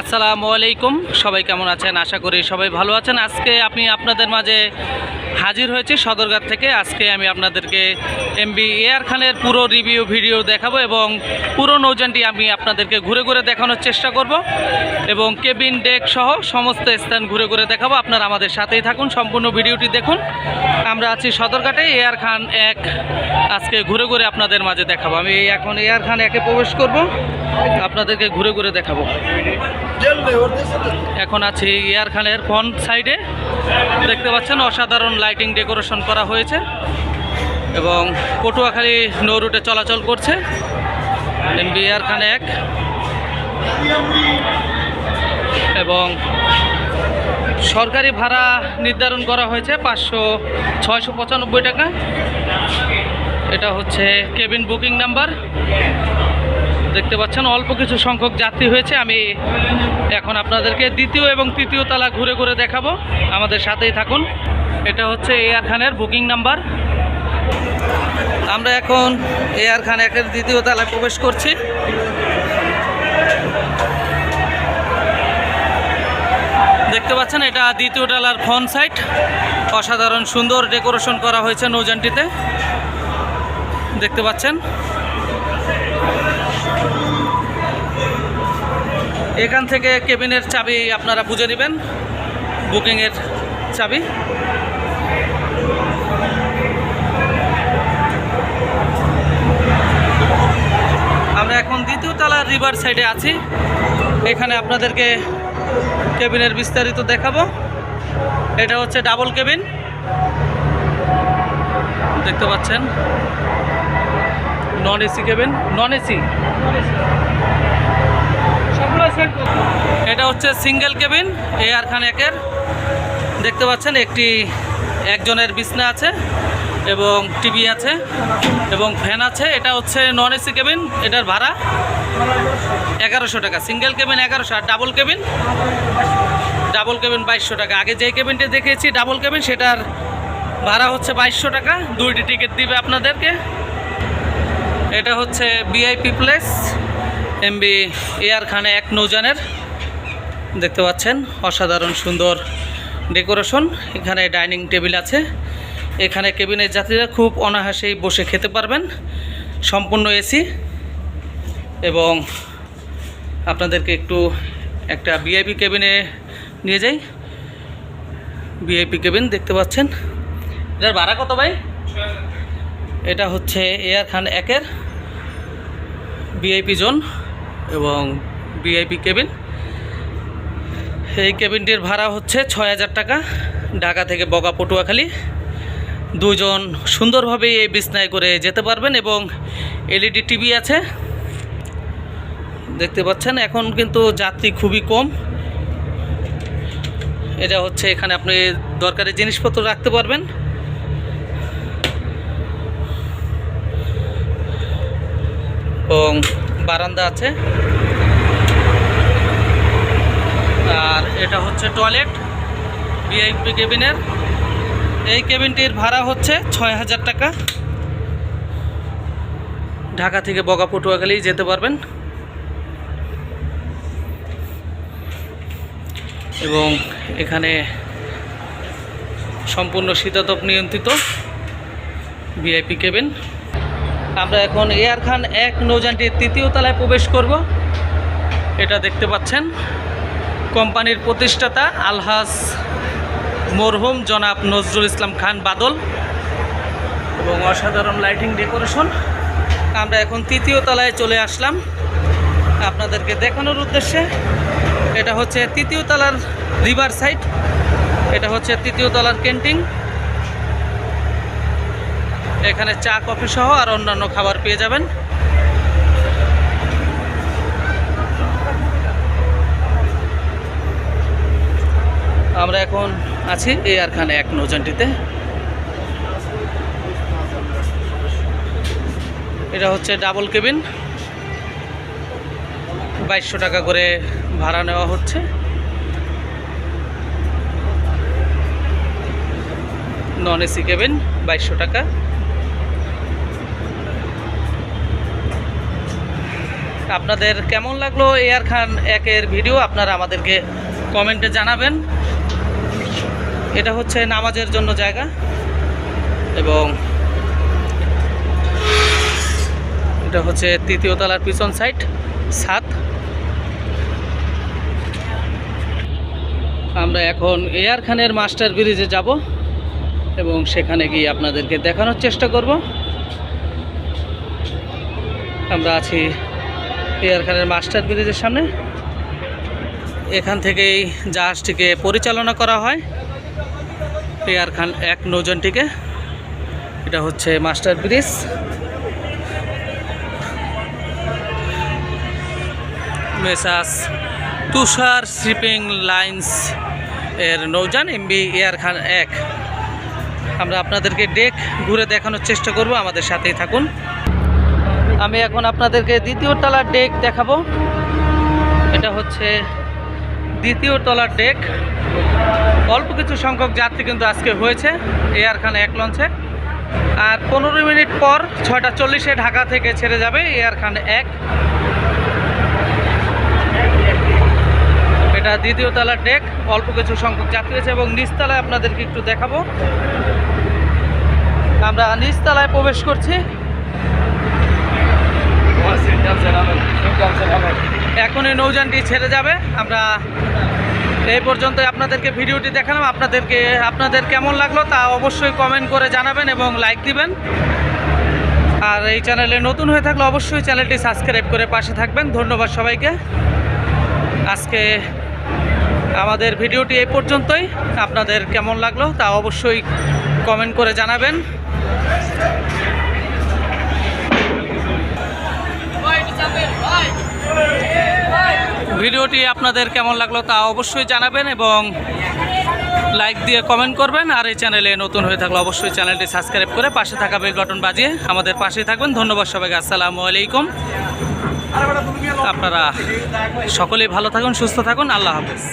আসসালামু আলাইকুম। সবাই কেমন আছেন? আশা করি সবাই ভালো আছেন। আজকে আপনি আপনাদের মাঝে হাজির হয়েছি সদরঘাট থেকে। আজকে আমি আপনাদেরকে এমবি এয়ার খানের পুরো রিভিউ ভিডিও দেখাবো এবং পুরো নৌযানটি আমি আপনাদেরকে ঘুরে ঘুরে দেখানোর চেষ্টা করব এবং কেবিন, ডেক সহ সমস্ত স্থান ঘুরে ঘুরে দেখাবো। আপনারা আমাদের সাথেই থাকুন, সম্পূর্ণ ভিডিওটি দেখুন। আমরা আছি সদরঘাটে এয়ার খান এক। আজকে ঘুরে ঘুরে আপনাদের মাঝে দেখাবো। আমি এখন এয়ার খান একে প্রবেশ করব। আপনাদেরকে ঘুরে ঘুরে দেখাবো। এখন আছি এয়ার খানের ফ্রন্ট সাইডে। দেখতে পাচ্ছেন, অসাধারণ লাইটিং ডেকোরেশন করা হয়েছে এবং পটুয়াখালী নৌ রুটে চলাচল করছে। এমবি এয়ার খান এক। এবং সরকারি ভাড়া নির্ধারণ করা হয়েছে পাঁচশো ছয়শো পঁচানব্বই টাকা। এটা হচ্ছে কেবিন বুকিং নাম্বার। দেখতে পাচ্ছেন, অল্প কিছু সংখ্যক যাত্রী হয়েছে। আমি এখন আপনাদেরকে দ্বিতীয় এবং তৃতীয় তালা ঘুরে ঘুরে দেখাবো। আমাদের সাথেই থাকুন। এটা হচ্ছে এয়ার খানের বুকিং নাম্বার। আমরা এখন এয়ার খান একের দ্বিতীয় তালায় প্রবেশ করছি। দেখতে পাচ্ছেন, এটা দ্বিতীয় তালার ফ্রন্ট সাইট অসাধারণ সুন্দর ডেকোরেশন করা হয়েছে নৌযানটিতে। দেখতে পাচ্ছেন। এখান থেকে কেবিনের চাবি আপনারা বুঝে নেবেন, বুকিংয়ের চাবি আমরা এখন দ্বিতীয় তলার রিভার সাইডে আছি। এখানে আপনাদেরকে কেবিনের বিস্তারিত দেখাবো। এটা হচ্ছে ডাবল কেবিন দেখতে পাচ্ছেন? Non AC cabin non AC এটা হচ্ছে সিঙ্গেল কেবিন এয়ার খান একের দেখতে পাচ্ছেন, একটি একজনের বিছনা আছে। এবং টিভি আছে, এবং ফ্যান আছে, এটা হচ্ছে নন এসি কেবিন এটার ভাড়া এগারোশো টাকা। সিঙ্গেল কেবিন এগারোশো, আর ডাবল কেবিন ডাবল কেবিন বাইশশো টাকা। আগে যে কেবিনটা দেখিয়েছি ডাবল কেবিন সেটার ভাড়া হচ্ছে বাইশশো টাকা। দুইটি টিকিট দিবে আপনাদেরকে। এটা হচ্ছে বিআইপি প্লেস এমবি এয়ার খানে এক নৌজানের দেখতে পাচ্ছেন, অসাধারণ সুন্দর ডেকোরেশন। এখানে ডাইনিং টেবিল আছে। এখানে কেবিনের যাত্রীরা খুব অনায়াসেই বসে খেতে পারবেন। সম্পূর্ণ এসি এবং আপনাদেরকে একটু একটা ভিআইপি কেবিনে নিয়ে যাই। ভিআইপি কেবিন দেখতে পাচ্ছেন। এটার ভাড়া কত ভাই? এটা হচ্ছে এয়ার খান একের ভিআইপি জোন এবং ভিআইপি কেবিন। এই কেবিনটির ভাড়া হচ্ছে ছয় হাজার টাকা। ঢাকা থেকে বগা পটুয়াখালী। দুজন সুন্দরভাবে এই বিছনায় করে যেতে পারবেন এবং এলইডি টিভি আছে। দেখতে পাচ্ছেন, এখন কিন্তু যাত্রী খুবই কম। এটা হচ্ছে এখানে আপনি দরকারি জিনিসপত্র রাখতে পারবেন। এবং বারান্দা আছে। আর এটা হচ্ছে টয়লেট, ভিআইপি কেবিনের এই কেবিনটির ভাড়া হচ্ছে ছয় হাজার টাকা। ঢাকা থেকে বগা পটুয়াখালী যেতে পারবেন। এবং এখানে সম্পূর্ণ শীতাতপ নিয়ন্ত্রিত ভিআইপি কেবিন। আমরা এখন এয়ার খান এক নৌযানটির তৃতীয় তলায় প্রবেশ করব। এটা দেখতে পাচ্ছেন। কোম্পানির প্রতিষ্ঠাতা আলহাজ মরহুম জনাব নজরুল ইসলাম খান বাদল। এবং অসাধারণ লাইটিং ডেকোরেশন আমরা এখন তৃতীয় তলায় চলে আসলাম। আপনাদেরকে দেখানোর উদ্দেশ্যে এটা হচ্ছে তৃতীয় তলার রিভার সাইড এটা হচ্ছে তৃতীয় তলার ক্যান্টিন এখানে চা কফি সহ আর অন্যান্য খাবার পেয়ে যাবেন। আমরা এখন আছি এয়ার খান এক নৌজানটিতে এটা হচ্ছে ডাবল কেবিন। বাইশশো টাকা করে ভাড়া নেওয়া হচ্ছে। নন এসি কেবিন, বাইশশো টাকা। আপনাদের কেমন লাগল এয়ার খান একের ভিডিও? আপনারা আমাদেরকে কমেন্টে জানাবেন। এটা হচ্ছে নামাজের জন্য জায়গা এবং এটা হচ্ছে তৃতীয় তলার পিছন সাইড, সাত। আমরা এখন এয়ার খানের মাস্টার ব্রিজে যাব এবং সেখানে গিয়ে আপনাদেরকে দেখানোর চেষ্টা করব। আমরা আছি এয়ার খানের মাস্টার ব্রিজের সামনে। এখান থেকেই জাহাজটিকে পরিচালনা করা হয়। এয়ার খান এক নৌজনটিকে এটা হচ্ছে master bridge. Messrs Tushar shipping lines এর নৌযান, এমবি এয়ার খান এক। আমরা আপনাদেরকে ডেক ঘুরে দেখানোর চেষ্টা করব, আমাদের সাথেই থাকুন। আমি এখন আপনাদেরকে দ্বিতীয় তলার ডেক দেখাবো। এটা হচ্ছে দ্বিতীয় তলার ডেক অল্প কিছু সংখ্যক যাত্রী কিন্তু আজকে হয়েছে এয়ার খান এক লঞ্চে। আর পনেরো মিনিট পর ছয়টা চল্লিশে ঢাকা থেকে ছেড়ে যাবে এয়ার খান এক। এটা দ্বিতীয় তলার ডেক অল্প কিছু সংখ্যক যাত্রী আছে এবং নিচতলায় আপনাদেরকে একটু দেখাবো। আমরা নিচতলায় প্রবেশ করছি। এখন এই নৌযানটি ছেড়ে যাবে। আমরা এই পর্যন্ত আপনাদেরকে ভিডিওটি দেখালাম। আপনাদেরকে, আপনাদের কেমন লাগল তা অবশ্যই কমেন্ট করে জানাবেন এবং লাইক দিবেন। আর এই চ্যানেলে নতুন হয়ে থাকলে অবশ্যই চ্যানেলটি সাবস্ক্রাইব করে পাশে থাকবেন। ধন্যবাদ সবাইকে। আজকে আমাদের ভিডিওটি এই পর্যন্তই। আপনাদের কেমন লাগল তা অবশ্যই কমেন্ট করে জানাবেন। ভিডিওটি আপনাদের কেমন লাগল তা অবশ্যই জানাবেন এবং লাইক দিয়ে কমেন্ট করবেন আর এই চ্যানেলে নতুন হয়ে থাকলে অবশ্যই চ্যানেলটি সাবস্ক্রাইব করে পাশে থাকা বেল বাটন বাজিয়ে আমাদের পাশেই থাকবেন। ধন্যবাদ সবাইকে। আসসালামু আলাইকুম। আপনারা সকলেই ভালো থাকুন, সুস্থ থাকুন। আল্লাহ হাফেজ।